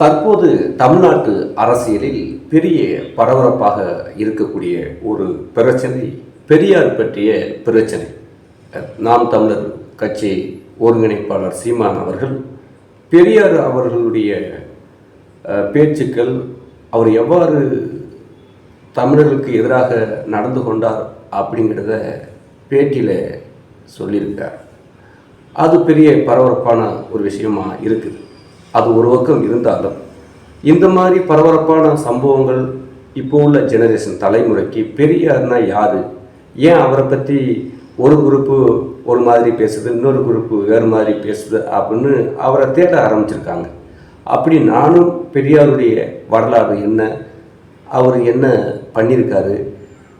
தற்போது தமிழ்நாட்டு அரசியலில் பெரிய பரபரப்பாக இருக்கக்கூடிய ஒரு பிரச்சனை பெரியார் பற்றிய பிரச்சனை. நாம் தமிழர் கட்சி ஒருங்கிணைப்பாளர் சீமான் அவர்கள் பெரியார் அவர்களுடைய பேச்சுக்கள் அவர் எவ்வாறு தமிழர்களுக்கு எதிராக நடந்து கொண்டார் அப்படிங்கிறத பேட்டியில் சொல்லியிருக்கார் அது பெரிய பரபரப்பான ஒரு விஷயமாக இருக்குது. அது ஒரு பக்கம் இருந்தாலும் இந்த மாதிரி பரபரப்பான சம்பவங்கள் இப்போ உள்ள ஜெனரேஷன் தலைமுறைக்கு பெரியார்னா யார்? ஏன் அவரை பற்றி ஒரு குரூப்பு ஒரு மாதிரி பேசுது இன்னொரு குரூப்பு வேறு மாதிரி பேசுது அப்படின்னு அவரை தேட ஆரம்பிச்சிருக்காங்க. அப்படி நானும் பெரியாருடைய வரலாறு என்ன அவர் என்ன பண்ணியிருக்காரு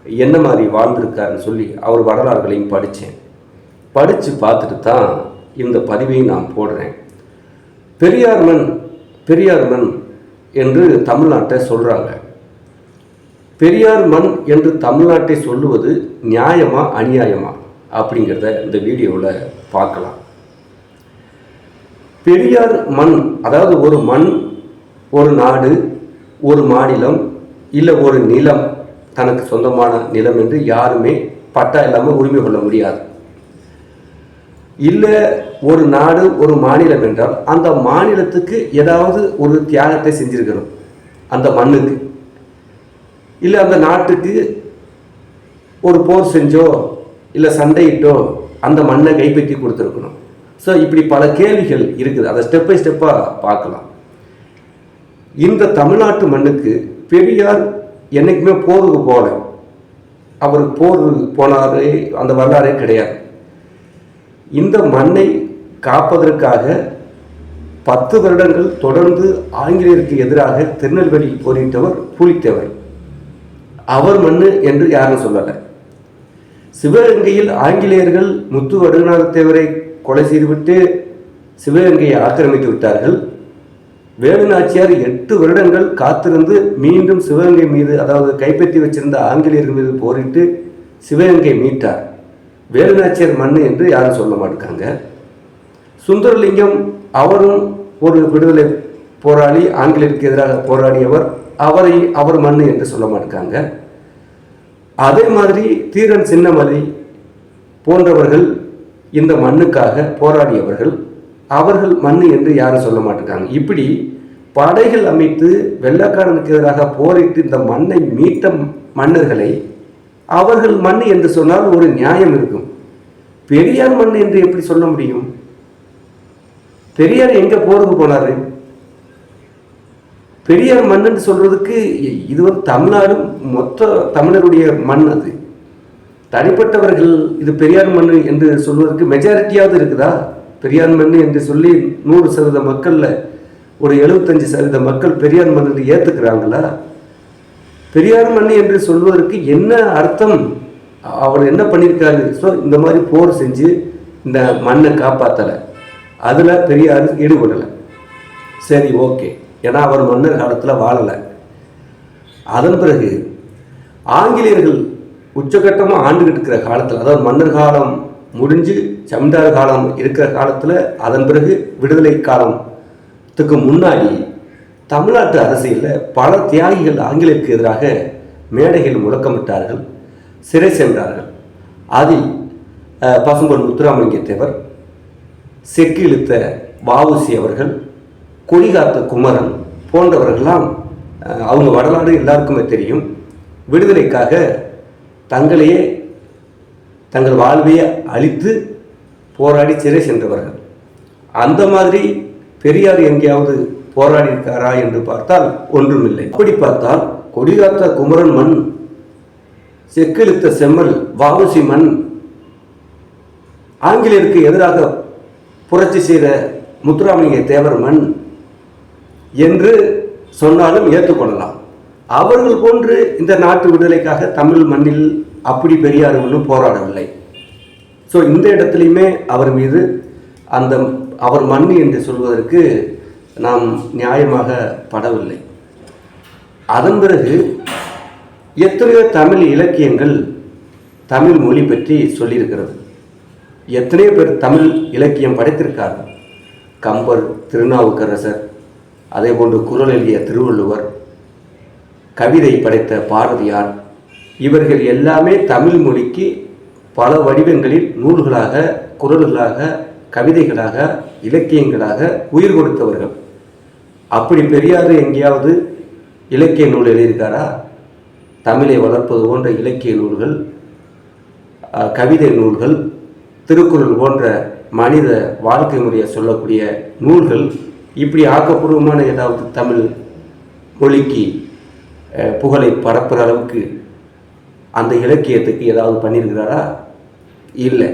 என்ன மாதிரி வாழ்ந்திருக்காருன்னு சொல்லி அவர் வரலாறுகளையும் படித்தேன். படித்து பார்த்துட்டு தான் இந்த பதிவையும் நான் போடுறேன். பெரியார் மண் பெரியார் மண் என்று தமிழ்நாட்டை சொல்கிறாங்க பெரியார் மண் என்று தமிழ்நாட்டை சொல்லுவது நியாயமா அநியாயமா? அப்படிங்கிறத இந்த வீடியோவில் பார்க்கலாம். பெரியார் மண் அதாவது ஒரு மண் ஒரு நாடு ஒரு மாநிலம் இல்லை ஒரு நிலம் தனக்கு சொந்தமான நிலம் என்று யாருமே பட்டா இல்லாமல் உரிமை கொள்ள முடியாது. இல்லை ஒரு நாடு ஒரு மாநிலம் என்றால் அந்த மாநிலத்துக்கு ஏதாவது ஒரு தியாகத்தை செஞ்சிருக்கணும். அந்த மண்ணுக்கு. இல்லை அந்த நாட்டுக்கு ஒரு போர் செஞ்சோ இல்லை சண்டையிட்டோ அந்த மண்ணை கைப்பற்றி கொடுத்துருக்கணும். ஸோ இப்படி பல கேள்விகள் இருக்குது. அதை ஸ்டெப் பை ஸ்டெப்பாக பார்க்கலாம். இந்த தமிழ்நாட்டு மண்ணுக்கு பெரியார் என்னைக்குமே போருக்கு போகல. அவர் போர் போனாரே அந்த வரலாறே கிடையாது. இந்த மண்ணை காப்பதற்காக பத்து வருடங்கள் தொடர்ந்து ஆங்கிலேயருக்கு எதிராக திருநெல்வேலி போரிட்டவர் புலித்தேவர். அவர் மண்ணு என்று யாரும் சொல்லலை. சிவகங்கையில் ஆங்கிலேயர்கள் முத்து வடுகநாதத்தேவரை கொலை செய்துவிட்டு சிவகங்கையை ஆக்கிரமித்து விட்டார்கள். வேலுநாச்சியார் எட்டு வருடங்கள் காத்திருந்து மீண்டும் சிவகங்கை மீது அதாவது கைப்பற்றி வச்சிருந்த ஆங்கிலேயர்கள் மீது போரிட்டு சிவகங்கை மீட்டார். வேலுநாச்சியர் மண் மண்ணு என்று யாரும் சொல்ல மாட்டாங்க. சுந்தரலிங்கம் அவரும் ஒரு விடுதலை போராளி ஆங்கிலேயருக்கு எதிராக போராடியவர். அவரை அவர் மண்ணு என்று சொல்ல மாட்டாங்க. அதே மாதிரி தீரன் சின்னமலை போன்றவர்கள் இந்த மண்ணுக்காக போராடியவர்கள். அவர்கள் மண்ணு என்று யாரும் சொல்ல மாட்டாங்க. இப்படி படைகள் அமைத்து வெள்ளக்காரனுக்கு எதிராக போரிட்டு இந்த மண்ணை மீட்ட மன்னர்களை அவர்கள் மண் என்று சொன்னால் ஒரு நியாயம் இருக்கும். பெரியார் மண் என்று எப்படி சொல்ல முடியும்? பெரியார் எங்க போருக்கு போனாரு பெரியார் மண்ணுன்னு சொல்றதுக்கு இது வந்து தமிழ்நாடு மொத்த தமிழருடைய மண் அது. தனிப்பட்டவர்கள் இது பெரியார் மண் என்று சொல்வதற்கு மெஜாரிட்டியாவது இருக்குதா? பெரியார் மண் என்று சொல்லி நூறு சதவீத மக்கள்ல ஒரு எழுபத்தஞ்சு சதவீத மக்கள் பெரியார் மண் என்று ஏத்துக்கிறாங்களா? பெரியார் மண் என்று சொல்வதற்கு என்ன அர்த்தம்? அவர் என்ன பண்ணியிருக்காரு ஸோ இந்த மாதிரி போர் செஞ்சு இந்த மண்ணை காப்பாற்றலை அதில் பெரியார் ஈடுபடலை. சரி ஓகே. ஏன்னா அவர் மன்னர் காலத்தில் வாழலை. அதன் பிறகு ஆங்கிலேயர்கள் உச்சகட்டமாக ஆண்டுகிட்டு இருக்கிற காலத்தில் அதாவது மன்னர் காலம் முடிஞ்சு ஜமீன்தார் காலம் இருக்கிற காலத்தில் அதன் பிறகு விடுதலை காலத்துக்கு முன்னாடி தமிழ்நாட்டு அரசியலில் பல தியாகிகள் ஆங்கிலேயருக்கு எதிராக மேடைகள் முழக்கமிட்டார்கள் சிறை சென்றார்கள். அதில் பசும்பொன் முத்துராமலிங்கத்தேவர் செக்கு இழுத்த வாவுசி அவர்கள் கொடிகாத்த குமரன் போன்றவர்கள்லாம் அவங்க வரலாறு எல்லாருக்குமே தெரியும். விடுதலைக்காக தங்களையே தங்கள் வாழ்வையே அழித்து போராடி சிறை சென்றவர்கள். அந்த மாதிரி பெரியார் எங்கேயாவது போராடி இருக்காரா என்று பார்த்தால் ஒன்றுமில்லை. அப்படி பார்த்தால் கொடிகாத்த குமரன் மண் செக்கிழுத்த செம்மல் வாவுசி மண் ஆங்கிலேயருக்கு எதிராக புரட்சி செய்த முத்துராமலிங்க தேவர் மண் என்று சொன்னாலும் ஏற்றுக்கொள்ளலாம். அவர்கள் போன்று இந்த நாட்டு விடுதலைக்காக தமிழ் மண்ணில் அப்படி பெரியார் ஒன்றும் போராடவில்லை. ஸோ இந்த இடத்துலையுமே அவர் மீது அந்த அவர் மண் என்று சொல்வதற்கு நாம் நியாயமாக படவில்லை. அதன் பிறகு எத்தனையோ தமிழ் இலக்கியங்கள் தமிழ் மொழி பற்றி சொல்லியிருக்கிறது. எத்தனையோ பேர் தமிழ் இலக்கியம் படைத்திருக்கார்கள். கம்பர் திருநாவுக்கரசர் அதே போன்று குரல் எழுதிய திருவள்ளுவர் கவிதை படைத்த பாரதியார் இவர்கள் எல்லாமே தமிழ் மொழிக்கு பல வடிவங்களில் நூல்களாக குரல்களாக கவிதைகளாக இலக்கியங்களாக உயிர் கொடுத்தவர்கள். அப்படி பெரியார் எங்கேயாவது இலக்கிய நூல் எழுதியிருக்காரா? தமிழை வளர்ப்பது போன்ற இலக்கிய நூல்கள் கவிதை நூல்கள் திருக்குறள் போன்ற மனித வாழ்க்கை முறையை சொல்லக்கூடிய நூல்கள் இப்படி ஆக்கப்பூர்வமான ஏதாவது தமிழ் மொழிக்கு புகழை பரப்புகிற அளவுக்கு அந்த இலக்கியத்துக்கு ஏதாவது பண்ணியிருக்கிறாரா? இல்லை.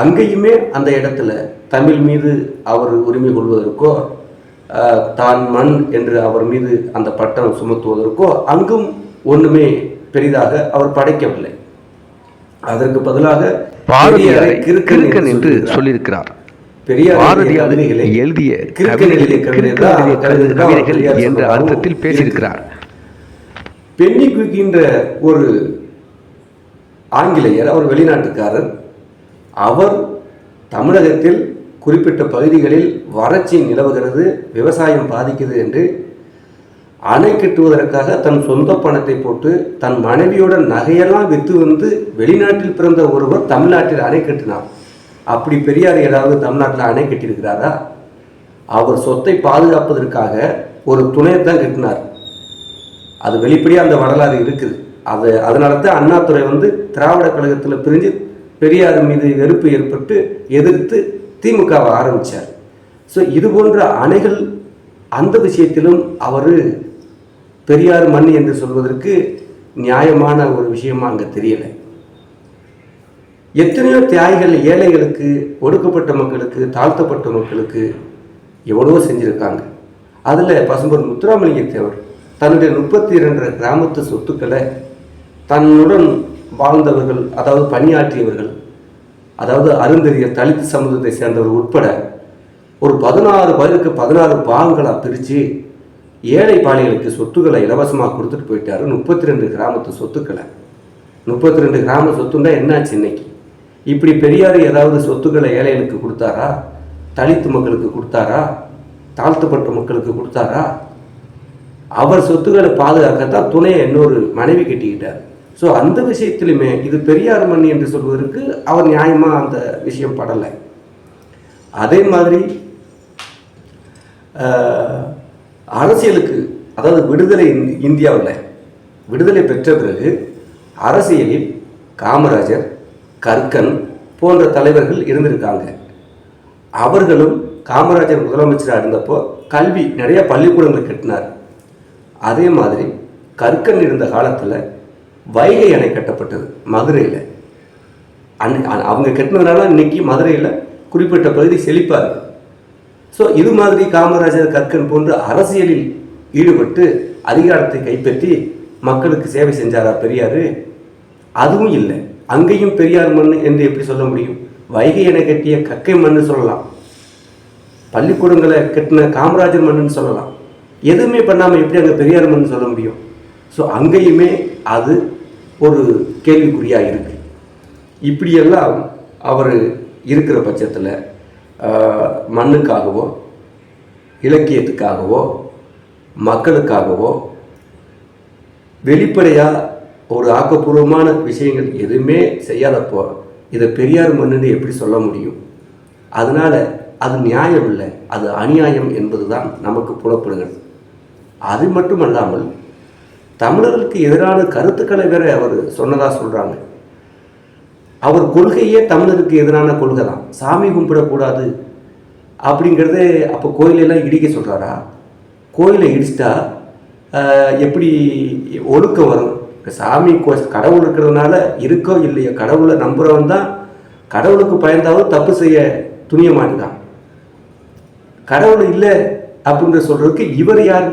அங்கேயுமே அந்த இடத்துல தமிழ் மீது அவர் உரிமை கொள்வதற்கோ தான் மண் என்று அவர் மீது அந்த பட்டம் சுமத்துவதற்கோ அங்கும் ஒன்றுமே பெரிதாக அவர் படைக்கவில்லை அதற்கு பதிலாக பாரதியாரை கிறுக்கன் என்று. சொல்லியிருக்கிறார் பெரியார் எழுதிய கவிதைகள் என்ற. அர்த்தத்தில் பேசியிருக்கிறார் பென்னி குயிக்கின்ற ஒரு ஆங்கிலேயர் அவர் வெளிநாட்டுக்காரர் அவர் தமிழகத்தில் குறிப்பிட்ட பகுதிகளில் வறட்சி நிலவுகிறது விவசாயம் பாதிக்குது என்று அணை கட்டுவதற்காக தன் சொந்த பணத்தை போட்டு தன் மனைவியோட நகையெல்லாம் விற்று வந்து வெளிநாட்டில் பிறந்த ஒருவர் தமிழ்நாட்டில் அணை கட்டினார். அப்படி பெரியார் ஏதாவது தமிழ்நாட்டில் அணை கட்டியிருக்கிறாரா? அவர் சொத்தை பாதுகாப்பதற்காக ஒரு துணையை தான் கட்டினார். அது வெளிப்படையாக அந்த வரலாறு இருக்குது. அது அதனால தான் அண்ணாதுரை வந்து திராவிட கழகத்தில் பிரிஞ்சு பெரியார் மீது வெறுப்பு ஏற்பட்டு எதிர்த்து திமுகவை ஆரம்பித்தார் ஸோ இது போன்ற அணைகள் அந்த விஷயத்திலும் அவர் பெரியார் மண் என்று சொல்வதற்கு நியாயமான ஒரு விஷயமா அங்கே தெரியலை. எத்தனையோ தியாகிகள் ஏழைகளுக்கு ஒடுக்கப்பட்ட மக்களுக்கு தாழ்த்தப்பட்ட மக்களுக்கு எவ்வளவோ செஞ்சுருக்காங்க. அதில் பசும்பொன் முத்துராமலிங்கத்தேவர் தன்னுடைய முப்பத்தி இரண்டு கிராமத்து சொத்துக்களை தன்னுடன் வாழ்ந்தவர்கள் அதாவது பணியாற்றியவர்கள் அதாவது அருந்ததிய தலித் சமூகத்தை சேர்ந்தவர் உட்பட ஒரு பதினாறு பேருக்கு பதினாறு பாகங்களாக பிரித்து ஏழை பாலிகளுக்கு சொத்துக்களை இலவசமாக கொடுத்துட்டு போயிட்டாரு. முப்பத்தி ரெண்டு கிராமத்து சொத்துக்களை. முப்பத்தி ரெண்டு கிராம சொத்துண்டா என்னாச்சு இன்னைக்கு? இப்படி பெரியார் ஏதாவது சொத்துக்களை ஏழைகளுக்கு கொடுத்தாரா? தலித்து மக்களுக்கு கொடுத்தாரா? தாழ்த்தப்பட்ட மக்களுக்கு கொடுத்தாரா? அவர் சொத்துக்களை பாதுகாக்கத்தான் துணையை இன்னொரு மனைவி கட்டிக்கிட்டார். ஸோ அந்த விஷயத்திலுமே இது பெரியார் மண் என்று சொல்வதற்கு அவர் நியாயமாக அந்த விஷயம் படலை. அதே மாதிரி அரசியலுக்கு அதாவது விடுதலை இந்தியாவில் விடுதலை பெற்ற பிறகு அரசியலில் காமராஜர் கற்கன் போன்ற தலைவர்கள் இருந்திருக்காங்க. அவர்களும் காமராஜர் முதலமைச்சராக இருந்தப்போ கல்வி நிறைய பள்ளிக்கூடங்கள் கட்டினார். அதே மாதிரி கற்கன் இருந்த காலத்தில் வைகை அணை கட்டப்பட்டது மதுரையில். அன் அ- அவங்க கட்டினதுனால இன்னைக்கு மதுரையில் குறிப்பிட்ட பகுதி செழிப்பாக ஸோ இது மாதிரி காமராஜர் கற்கன் போன்று அரசியலில் ஈடுபட்டு அதிகாரத்தை கைப்பற்றி மக்களுக்கு சேவை செஞ்சாரா பெரியார்? அதுவும் இல்லை. அங்கேயும் பெரியார் மண் என்று எப்படி சொல்ல முடியும்? வைகை என கட்டிய கக்கை மண்ணு சொல்லலாம். பள்ளிக்கூடங்களை கட்டின காமராஜர் மண்ணுன்னு சொல்லலாம். எதுவுமே பண்ணாமல் எப்படி அங்கே பெரியார் மண்ணு சொல்ல முடியும்? ஸோ அங்கேயுமே அது ஒரு கேள்விக்குறியாக இருக்குது இப்படியெல்லாம் அவர் இருக்கிற பட்சத்தில் மண்ணுக்காகவோ இலக்கியத்துக்காகவோ மக்களுக்காகவோ வெளிப்படையாக ஒரு ஆக்கப்பூர்வமான விஷயங்கள் எதுவுமே செய்யாதப்போ இதை பெரியார் மண்ணுன்னு எப்படி சொல்ல முடியும்? அதனால் அது நியாயம் இல்லை அது அநியாயம் என்பது தான் நமக்கு புலப்படுகிறது. அது மட்டுமல்லாமல் தமிழர்களுக்கு எதிரான கருத்துக்களை வேற அவர் சொன்னதாக சொல்கிறாங்க அவர் கொள்கையே தமிழருக்கு எதிரான கொள்கை தான் சாமி கும்பிடக்கூடாது அப்படிங்கிறத அப்போ கோயிலெல்லாம் இடிக்க சொல்கிறாரா கோயிலை இடிச்சிட்டா எப்படி ஒழுக்கம் வரும்? சாமி கோ கடவுள் இருக்கிறதுனால இருக்கோ இல்லையோ கடவுளை நம்புகிறவன் தான் கடவுளுக்கு பயந்தாவது தப்பு செய்ய துணிய மாட்டுதான் கடவுள் இல்லை அப்படின்ற சொல்கிறதுக்கு இவர் யார்?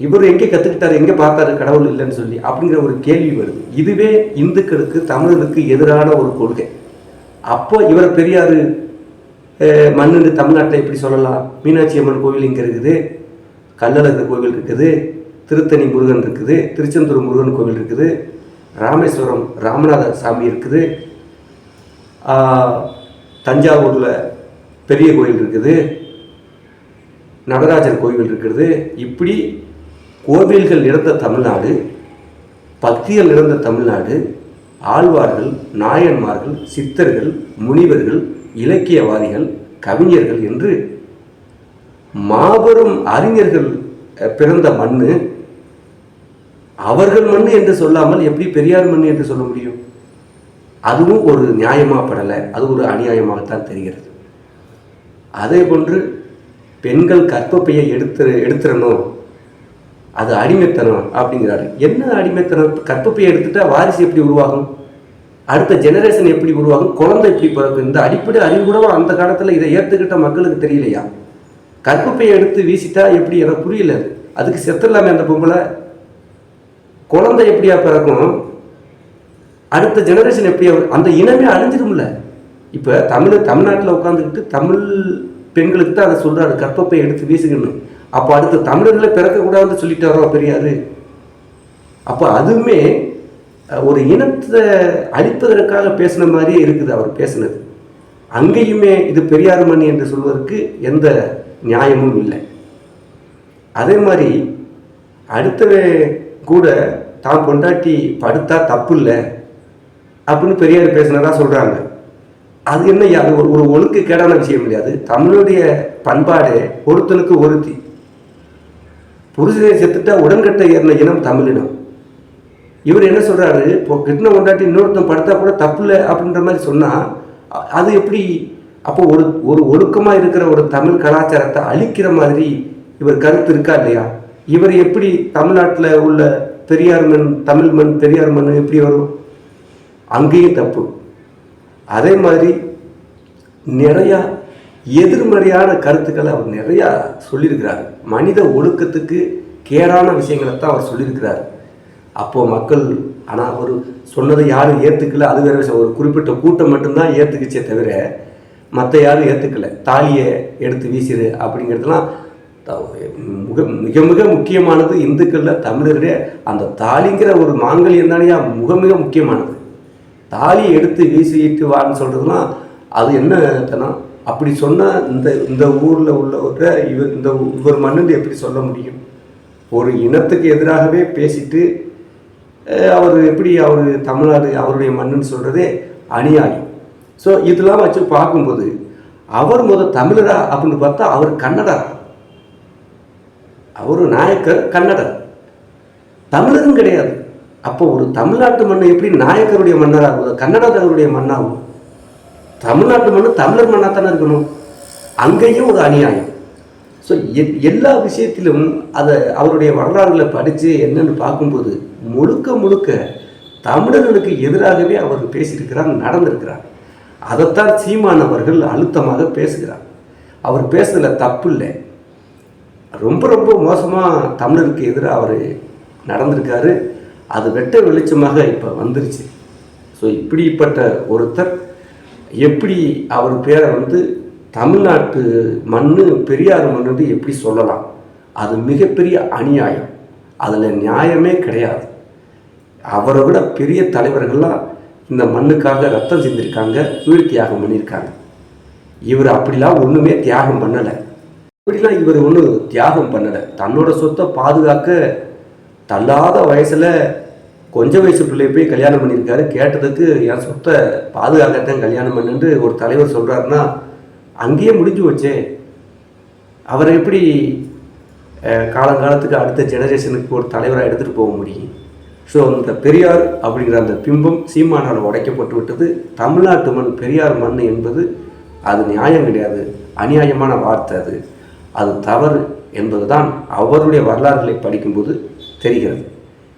இவர் எங்கே கற்றுக்கிட்டாரு எங்கே பார்த்தாரு கடவுள் இல்லைன்னு சொல்லி அப்படிங்கிற ஒரு கேள்வி வருது. இதுவே இந்துக்களுக்கு தமிழர்களுக்கு எதிரான ஒரு கொள்கை. அப்போ இவர் பெரியார் மண்ணுன்னு தமிழ்நாட்டில் எப்படி சொல்லலாம்? மீனாட்சி அம்மன் கோவில் இங்கே இருக்குது கல்லழகர் கோவில் இருக்குது திருத்தணி முருகன் இருக்குது திருச்செந்தூர் முருகன் கோவில் இருக்குது ராமேஸ்வரம் ராமநாத சாமி இருக்குது தஞ்சாவூரில் பெரிய கோயில் இருக்குது நடராஜர் கோவில் இருக்கிறது இப்படி கோவில்கள் நிறைந்த தமிழ்நாடு பக்திகள் நிறைந்த தமிழ்நாடு ஆழ்வார்கள் நாயன்மார்கள் சித்தர்கள் முனிவர்கள் இலக்கியவாதிகள் கவிஞர்கள் என்று மாபெரும் அறிஞர்கள் பிறந்த மண்ணு. அவர்கள் மண் என்று சொல்லாமல் எப்படி பெரியார் மண் என்று சொல்ல முடியும்? அதுவும் ஒரு நியாயமாகப்படலை அது ஒரு அநியாயமாகத்தான் தெரிகிறது. அதே போன்று பெண்கள் கற்பப்பையை எடுத்து எடுத்துடணும். அது அடிமைத்தனம் அப்படிங்கிறாரு. என்ன அடிமைத்தனம்? கற்பப்பையை எடுத்துட்டா வாரிசு எப்படி உருவாகும்? அடுத்த ஜெனரேஷன் எப்படி உருவாகும்? குழந்தை எப்படி பிறகு இந்த அடிப்படை அறிவு கூட அந்த காலத்தில் இதை ஏற்றுக்கிட்ட மக்களுக்கு தெரியலையா? கற்பப்பையை எடுத்து வீசிட்டா எப்படி? எனக்கு புரியல. அதுக்கு செத்துடலாமே அந்த பொம்பளை. குழந்தை எப்படியா பிறக்கும்? அடுத்த ஜெனரேஷன் எப்படி அந்த இனமே அழிஞ்சிடும்ல. இப்போ தமிழ் தமிழ்நாட்டில் உட்காந்துக்கிட்டு தமிழ் பெண்களுக்கு தான் அதை சொல்கிறாரு கற்பப்பை எடுத்து வீசுகணும் அப்போ அடுத்த தமிழர்களை பிறக்கக்கூடாதுன்னு சொல்லிட்டாரோ பெரியாரு? அப்போ அதுவுமே ஒரு இனத்தை அழிப்பதற்காக பேசின மாதிரியே இருக்குது அவர் பேசினது. அங்கேயுமே இது பெரியார் மணி என்று சொல்வதற்கு எந்த நியாயமும் இல்லை. அதே மாதிரி அடுத்தவன் கூட தான் கொண்டாட்டி படுத்தா தப்பு இல்லை அப்படின்னு பெரியார் பேசினதா சொல்கிறாங்க அது என்ன அது ஒரு ஒரு ஒழுக்கு கேடான விஷயம் இல்லையாது தமிழுடைய பண்பாடு ஒருத்தனுக்கு ஒருத்தி. புருஷனை செத்துட்டா உடன்கட்ட ஏறின இனம் தமிழினம். இவர் என்ன சொல்கிறாரு இப்போ கிருஷ்ண கொண்டாட்டி இன்னொருத்தன் படுத்தா கூட தப்பு இல்லை அப்படின்ற மாதிரி சொன்னால் அது எப்படி? அப்போ ஒரு ஒரு ஒழுக்கமாக இருக்கிற ஒரு தமிழ் கலாச்சாரத்தை அழிக்கிற மாதிரி இவர் கருத்து இருக்கா இல்லையா? இவர் எப்படி தமிழ்நாட்டில் உள்ள பெரியார் மண் தமிழ் மண் பெரியார் மண் எப்படி வரும்? அங்கேயும் தப்பு. அதே மாதிரி நிறையா எதிர்மறையான கருத்துக்களை அவர் நிறையா சொல்லியிருக்கிறார். மனித ஒழுக்கத்துக்கு கேடான விஷயங்களை தான் அவர் சொல்லியிருக்கிறார். அப்போது மக்கள் ஆனால் அவர் சொன்னதை யாரும் ஏற்றுக்கல அது வேற விஷயம். ஒரு குறிப்பிட்ட கூட்டம் மட்டும்தான் ஏற்றுக்குச்சே தவிர மற்ற யாரும் ஏற்றுக்கல தாலியை எடுத்து வீசிடு அப்படிங்கிறதுலாம் மிக மிக மிக முக்கியமானது இந்துக்களில் தமிழர்களே அந்த தாலிங்கிற ஒரு மாங்கல்யம் தானே மிக மிக முக்கியமானது. தாலி எடுத்து வீசிட்டு வான்னு சொல்கிறதுலாம் அது என்ன தனம்? அப்படி சொன்னால் இந்த இந்த ஊரில் உள்ளவரை இவர் இந்த இவர் மன்னன் எப்படி சொல்ல முடியும்? ஒரு இனத்துக்கு எதிராகவே பேசிட்டு அவர் எப்படி அவர் தமிழ்நாடு அவருடைய மண்ணுன்னு சொல்கிறதே அநியாயம். ஸோ இதெல்லாம் வச்சு பார்க்கும்போது அவர் முத தமிழரா அப்படின்னு பார்த்தா அவர் கன்னடா அவர் நாயக்கர் கன்னடர். தமிழரும் கிடையாது. அப்போ ஒரு தமிழ்நாட்டு மண்ணு எப்படி நாயக்கருடைய மன்னராகும் கன்னடர்களுடைய மன்னாகும் தமிழ்நாட்டு மண்ணு தமிழர் மண்ணாக தானே இருக்கணும். அங்கேயும் ஒரு அநியாயம். ஸோ எல்லா விஷயத்திலும் அதை அவருடைய வரலாறுகளை படித்து என்னன்னு பார்க்கும்போது முழுக்க முழுக்க தமிழர்களுக்கு எதிராகவே அவர் பேசியிருக்கிறார் நடந்திருக்கிறார். அதைத்தான் சீமான் அவர்கள் அழுத்தமாக பேசுகிறார். அவர் பேசுறதுல தப்பு இல்லை. ரொம்ப ரொம்ப மோசமாக தமிழருக்கு எதிராக அவர் நடந்திருக்காரு. அது வெட்ட வெளிச்சமாக இப்போ வந்துருச்சு. ஸோ இப்படிப்பட்ட ஒருத்தர் எப்படி அவர் பேரை வந்து தமிழ்நாட்டு மண்ணு பெரியார் மண்ணுன்னு எப்படி சொல்லலாம்? அது மிகப்பெரிய அநியாயம். அதில் நியாயமே கிடையாது. அவரை விட பெரிய தலைவர்கள்லாம் இந்த மண்ணுக்காக ரத்தம் செஞ்சுருக்காங்க உயிர் தியாகம் பண்ணியிருக்காங்க. இவர் அப்படிலாம் ஒன்றுமே தியாகம் பண்ணலை. இப்படிலாம் இவர் ஒன்றும் தியாகம் பண்ணலை. தன்னோட சொத்தை பாதுகாக்க தள்ளாத வயசில் கொஞ்ச வயசு பிள்ளை போய் கல்யாணம் பண்ணியிருக்காரு. கேட்டதுக்கு என் சொத்தை பாதுகாக்கத்தான் கல்யாணம் பண்ணுன்னு ஒரு தலைவர் சொல்கிறாருன்னா அங்கேயே முடிஞ்சு வச்சே அவரை எப்படி காலங்காலத்துக்கு அடுத்த ஜெனரேஷனுக்கு ஒரு தலைவராக எடுத்துகிட்டு போக முடியும்? ஸோ அந்த பெரியார் அப்படிங்கிற அந்த பிம்பம் சீமானால் உடைக்கப்பட்டு விட்டது. தமிழ்நாட்டு மண் பெரியார் மண் என்பது அது நியாயம் கிடையாது. அநியாயமான வார்த்தை அது. அது தவறு என்பதுதான் அவருடைய வரலாறுகளை படிக்கும்போது தெரிகிறது.